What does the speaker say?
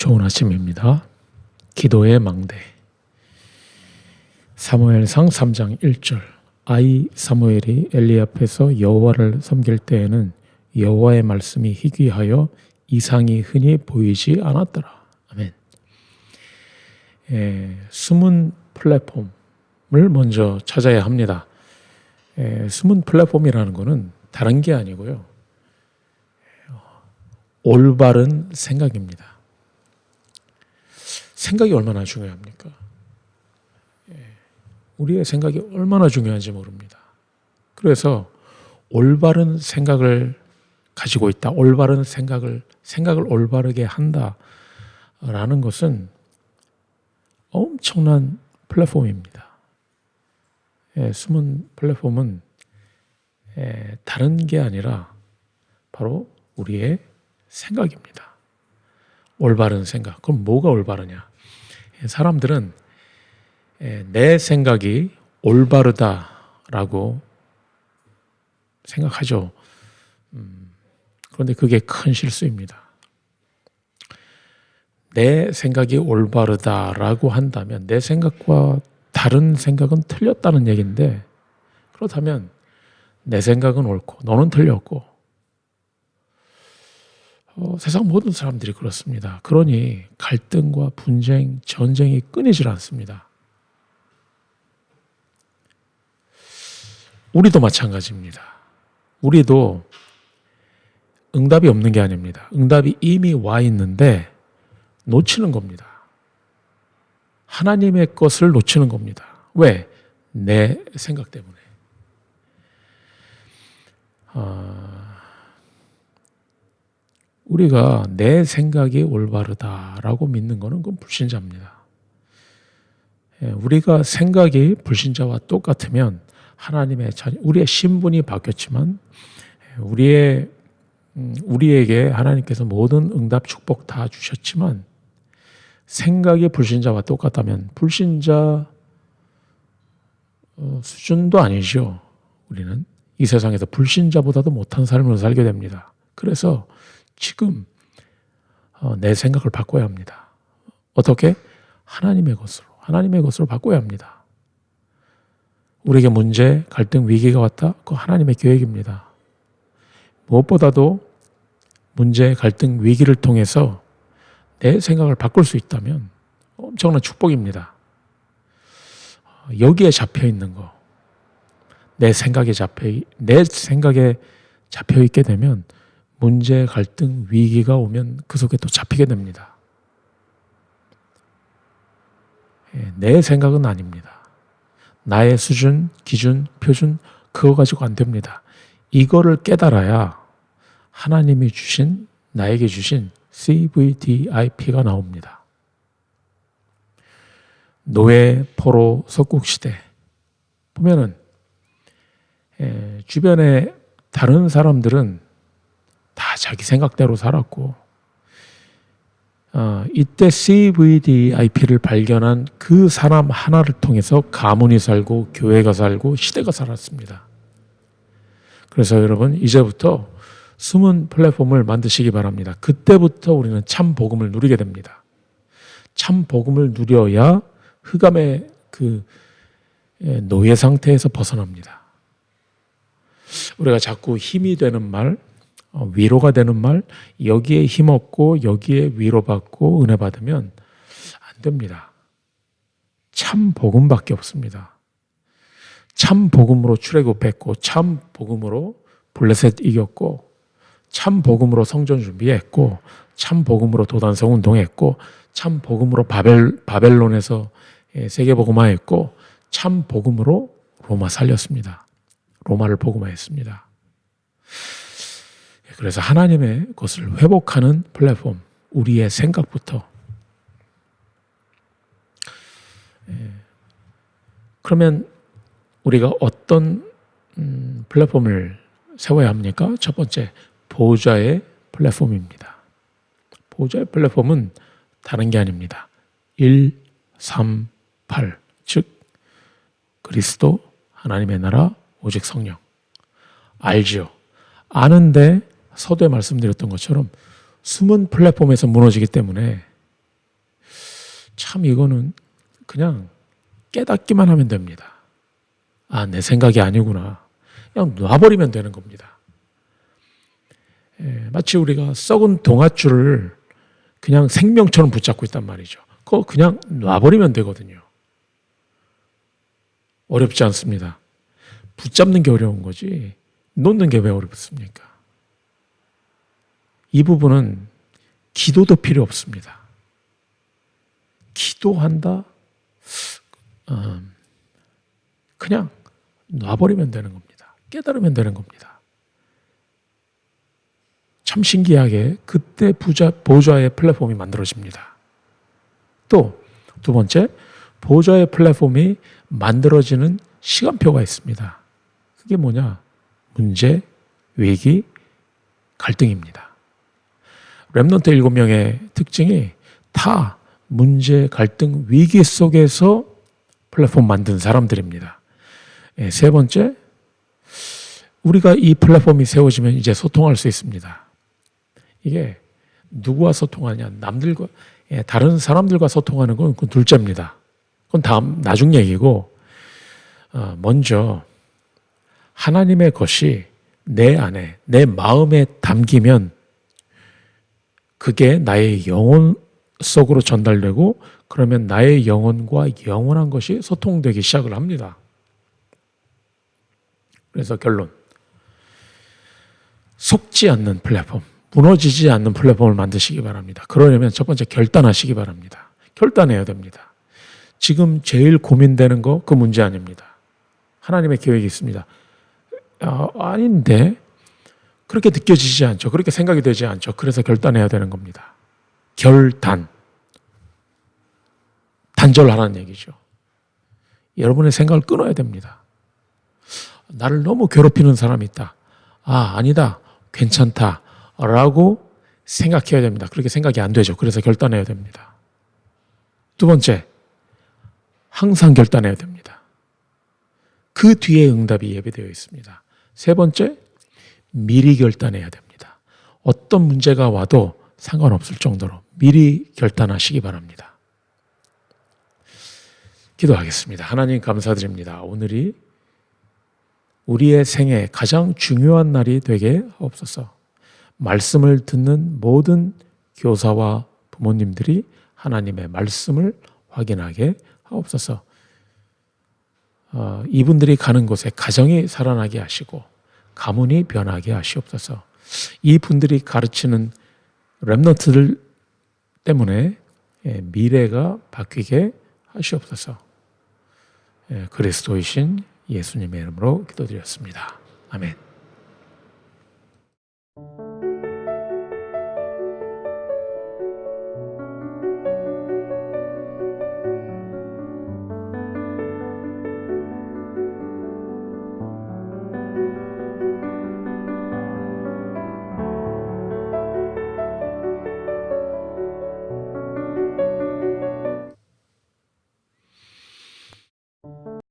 좋은 아침입니다. 기도의 망대. 사무엘상 3장 1절. 아이 사무엘이 엘리 앞에서 여호와를 섬길 때에는 여호와의 말씀이 희귀하여 이상이 흔히 보이지 않았더라. 아멘. 에, 숨은 플랫폼을 먼저 찾아야 합니다. 에, 숨은 플랫폼이라는 것은 다른 게 아니고요. 올바른 생각입니다. 생각이 얼마나 중요합니까? 예, 우리의 생각이 얼마나 중요한지 모릅니다. 그래서 올바른 생각을 가지고 있다. 올바른 생각을 생각을 올바르게 한다라는 것은 엄청난 플랫폼입니다. 예, 숨은 플랫폼은 예, 다른 게 아니라 바로 우리의 생각입니다. 올바른 생각. 그럼 뭐가 올바르냐? 사람들은 내 생각이 올바르다라고 생각하죠. 음, 그런데 그게 큰 실수입니다. 내 생각이 올바르다라고 한다면 내 생각과 다른 생각은 틀렸다는 얘기인데 그렇다면 내 생각은 옳고 너는 틀렸고 어, 세상 모든 사람들이 그렇습니다. 그러니 갈등과 분쟁, 전쟁이 끊이질 않습니다. 우리도 마찬가지입니다. 우리도 응답이 없는 게 아닙니다. 응답이 이미 와 있는데 놓치는 겁니다. 하나님의 것을 놓치는 겁니다. 왜? 내 생각 때문에. 어, 우리가 내 생각이 올바르다라고 믿는 것은 그건 불신자입니다. 예, 우리가 생각이 불신자와 똑같으면 하나님의 자녀, 우리의 신분이 바뀌었지만 예, 우리의 음, 우리에게 하나님께서 모든 응답 축복 다 주셨지만 생각이 불신자와 똑같다면 불신자 어, 수준도 아니죠. 우리는 이 세상에서 불신자보다도 못한 삶을 살게 됩니다. 그래서 지금 어, 내 생각을 바꿔야 합니다. 어떻게? 하나님의 것으로, 하나님의 것으로 바꿔야 합니다. 우리에게 문제, 갈등, 위기가 왔다? 그 하나님의 계획입니다. 무엇보다도 문제, 갈등, 위기를 통해서 내 생각을 바꿀 수 있다면 엄청난 축복입니다. 여기에 잡혀 있는 거, 내 생각에 잡혀, 내 생각에 잡혀 있게 되면 문제, 갈등, 위기가 오면 그 속에 또 잡히게 됩니다. 예, 내 생각은 아닙니다. 나의 수준, 기준, 표준, 그거 가지고 안 됩니다. 이거를 깨달아야 하나님이 주신, 나에게 주신 CVDIP가 나옵니다. 노예, 포로, 석국시대. 보면은, 예, 주변에 다른 사람들은 다 자기 생각대로 살았고 어, 이때 CVDIP를 발견한 그 사람 하나를 통해서 가문이 살고 교회가 살고 시대가 살았습니다. 그래서 여러분 이제부터 숨은 플랫폼을 만드시기 바랍니다. 그때부터 우리는 참 복음을 누리게 됩니다. 참 복음을 누려야 흑암의 그 예, 노예 상태에서 벗어납니다. 우리가 자꾸 힘이 되는 말, 어, 위로가 되는 말, 여기에 힘없고 여기에 위로받고 은혜 받으면 안 됩니다. 참 복음밖에 없습니다. 참 복음으로 출애굽했고 참 복음으로 블레셋 이겼고 참 복음으로 성전 준비했고 참 복음으로 도단성 운동했고 참 복음으로 바벨 바벨론에서 예, 세계 복음화했고 참 복음으로 로마 살렸습니다. 로마를 복음화했습니다. 그래서 하나님의 것을 회복하는 플랫폼, 우리의 생각부터. 예. 그러면 우리가 어떤 음, 플랫폼을 세워야 합니까? 첫 번째, 보좌의 플랫폼입니다. 보좌의 플랫폼은 다른 게 아닙니다. 1, 3, 8. 즉, 그리스도, 하나님의 나라, 오직 성령. 알죠? 아는데 서두에 말씀드렸던 것처럼 숨은 플랫폼에서 무너지기 때문에 참 이거는 그냥 깨닫기만 하면 됩니다. 아, 내 생각이 아니구나. 그냥 놔버리면 되는 겁니다. 예, 마치 우리가 썩은 동아줄을 그냥 생명처럼 붙잡고 있단 말이죠. 그거 그냥 놔버리면 되거든요. 어렵지 않습니다. 붙잡는 게 어려운 거지 놓는 게 왜 어렵습니까? 이 부분은 기도도 필요 없습니다. 기도한다? 어, 그냥 놔버리면 되는 겁니다. 깨달으면 되는 겁니다. 참 신기하게 그때 부자, 보좌의 플랫폼이 만들어집니다. 또 두 번째, 보좌의 플랫폼이 만들어지는 시간표가 있습니다. 그게 뭐냐? 문제, 위기, 갈등입니다. 랩넌트 일곱 명의 특징이 다 문제, 갈등, 위기 속에서 플랫폼 만든 사람들입니다. 예, 세 번째, 우리가 이 플랫폼이 세워지면 이제 소통할 수 있습니다. 이게 누구와 소통하냐, 남들과, 예, 다른 사람들과 소통하는 건 그건 둘째입니다. 그건 다음, 나중 얘기고, 어, 먼저 하나님의 것이 내 안에, 내 마음에 담기면 그게 나의 영혼 속으로 전달되고 그러면 나의 영혼과 영원한 것이 소통되기 시작을 합니다. 그래서 결론. 속지 않는 플랫폼, 무너지지 않는 플랫폼을 만드시기 바랍니다. 그러려면 첫 번째 결단하시기 바랍니다. 결단해야 됩니다. 지금 제일 고민되는 거 그 문제 아닙니다. 하나님의 계획이 있습니다. 아, 아닌데 그렇게 느껴지지 않죠. 그렇게 생각이 되지 않죠. 그래서 결단해야 되는 겁니다. 결단. 단절하라는 얘기죠. 여러분의 생각을 끊어야 됩니다. 나를 너무 괴롭히는 사람이 있다. 아, 아니다. 괜찮다. 라고 생각해야 됩니다. 그렇게 생각이 안 되죠. 그래서 결단해야 됩니다. 두 번째, 항상 결단해야 됩니다. 그 뒤에 응답이 예배되어 있습니다. 세 번째, 미리 결단해야 됩니다. 어떤 문제가 와도 상관없을 정도로 미리 결단하시기 바랍니다. 기도하겠습니다. 하나님 감사드립니다. 오늘이 우리의 생애 가장 중요한 날이 되게 하옵소서. 말씀을 듣는 모든 교사와 부모님들이 하나님의 말씀을 확인하게 하옵소서. 어, 이분들이 가는 곳에 가정이 살아나게 하시고 가문이 변하게 하시옵소서. 이 분들이 가르치는 랩너트들 때문에 예, 미래가 바뀌게 하시옵소서. 예, 그리스도이신 예수님의 이름으로 기도드렸습니다. 아멘.